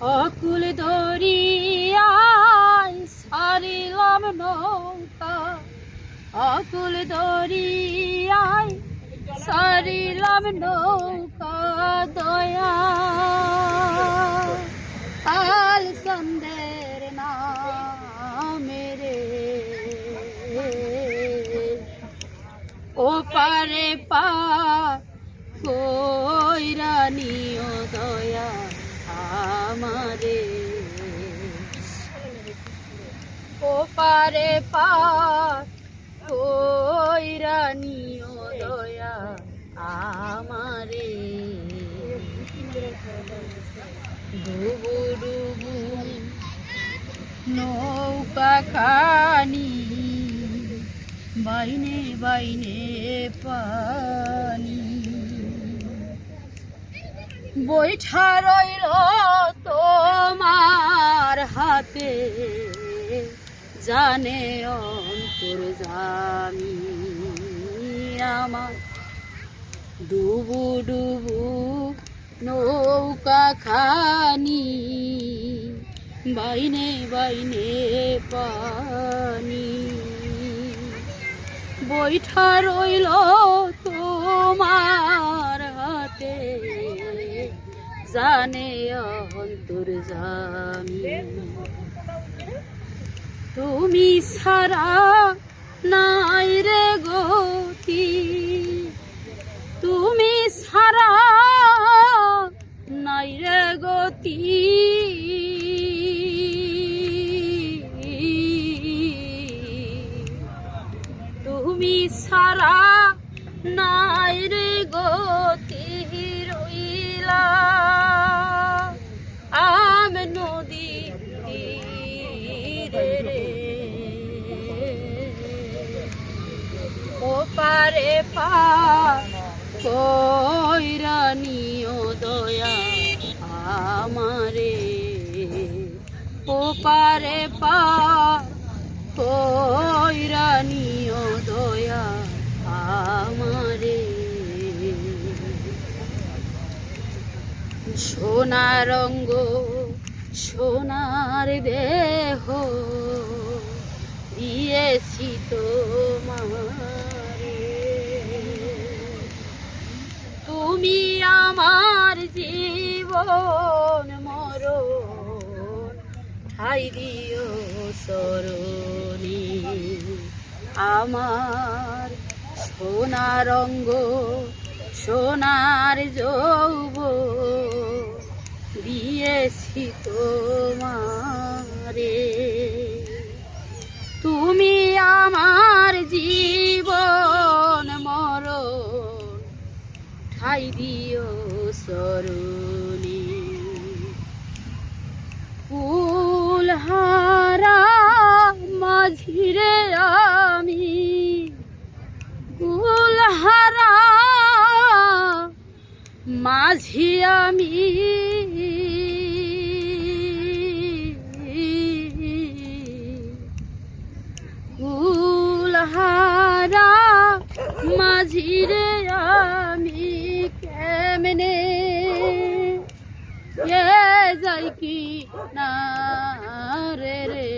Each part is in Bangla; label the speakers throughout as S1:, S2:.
S1: অকুল দরিয়ায় সারিলাম নৌকা। অকুল দরিয়ায় সারিলাম নৌকা দয়া। কাল সন্দের না মেরে ও পারে পার কইরানিও দয়া। আমারে। ও পারে পার দয়া আমারে। ডুবু ডুবু নৌকা খানি বাইনে বাইনে পানি। বৈঠা রইল তোমার হাতে। জানে অন্তর জানি আমার। ডুবু ডুবু নৌকা খানি, বাইনে বাইনে পানি। বৈঠা রইল তোমার জানে অন্তর জানি। তুমি সারা নাই রে গতি। তুমি সারা নাই রে গতি। তুমি সারা নাই রে গতি। রইলা আম নদী রে ও পারে পা কইরানিও দয়া আমারে ও পারে পা কইরানিও সোনার রঙ্গ সোনার দেহ, দিয়েছি তোমারে। তুমি আমার জীবন মরণ ঠাই দিও সরণি। আমার সোনার রঙ্গ সোনার যৌব দিয়েছি তোমারে। তুমি আমার জীবন মরণ ঠাই দিও সরণি কুলহারা মাঝিরে আমি কুলহারা মাঝি আমি। মাঝিরে আমি কেমনে? যাই কি না রে? রে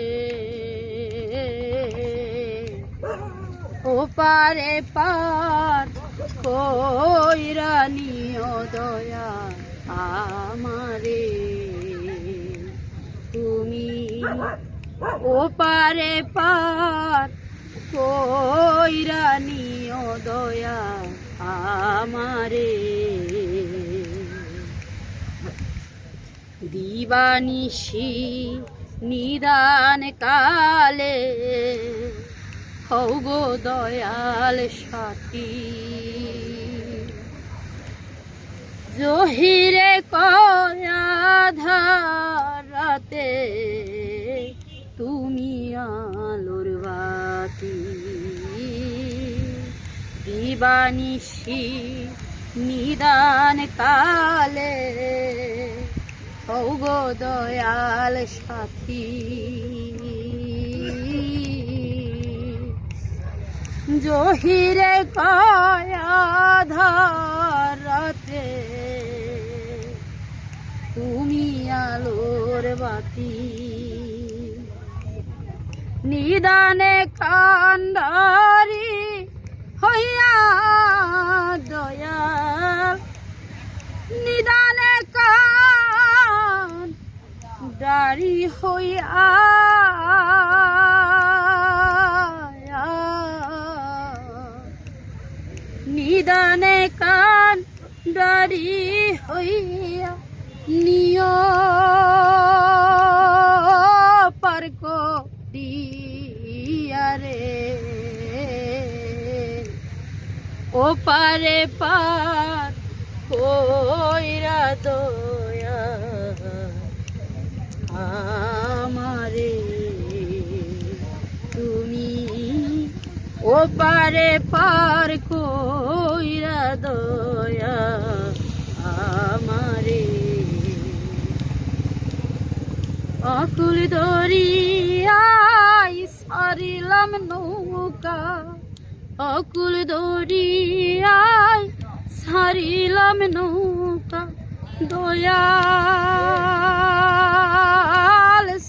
S1: ও পারে পার কইরানিও দয়া আমারে। তুমি ও পারে পার কইরানিও দয়া আমারে। দিবানিশি নিদান কালে হৌ গো দয়াল সাথী। জহিরে কয়াধারাতে তুমি আলোর দিবানিশি নিদান কালে হৌ গো দয়াল সাথী। জহিরে কয়াধারাতে তুমি আলোর বাতি। নিদানে কান্দারি হইয়া দয়াল। নিদানে কান দাড়ি হইয়া নিদানে কান দাড়ি হইয়া পারে পার কইরা দয়া। আমারে তুমি ও পারে পার কইরা দয়া। আমারে অকুল দরিয়াই সারিলাম নৌকা। অকুল দরিয়াই সারিলাম নৌকা দয়াল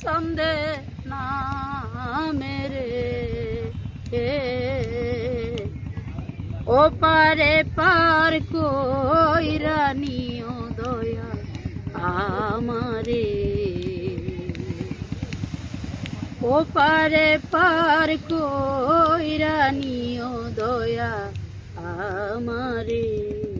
S1: সন্দে না মেরে ও পারে পার কইরা নিও দয়া আমারে। ও পারে পার কইরা নিও দয়া আমারে।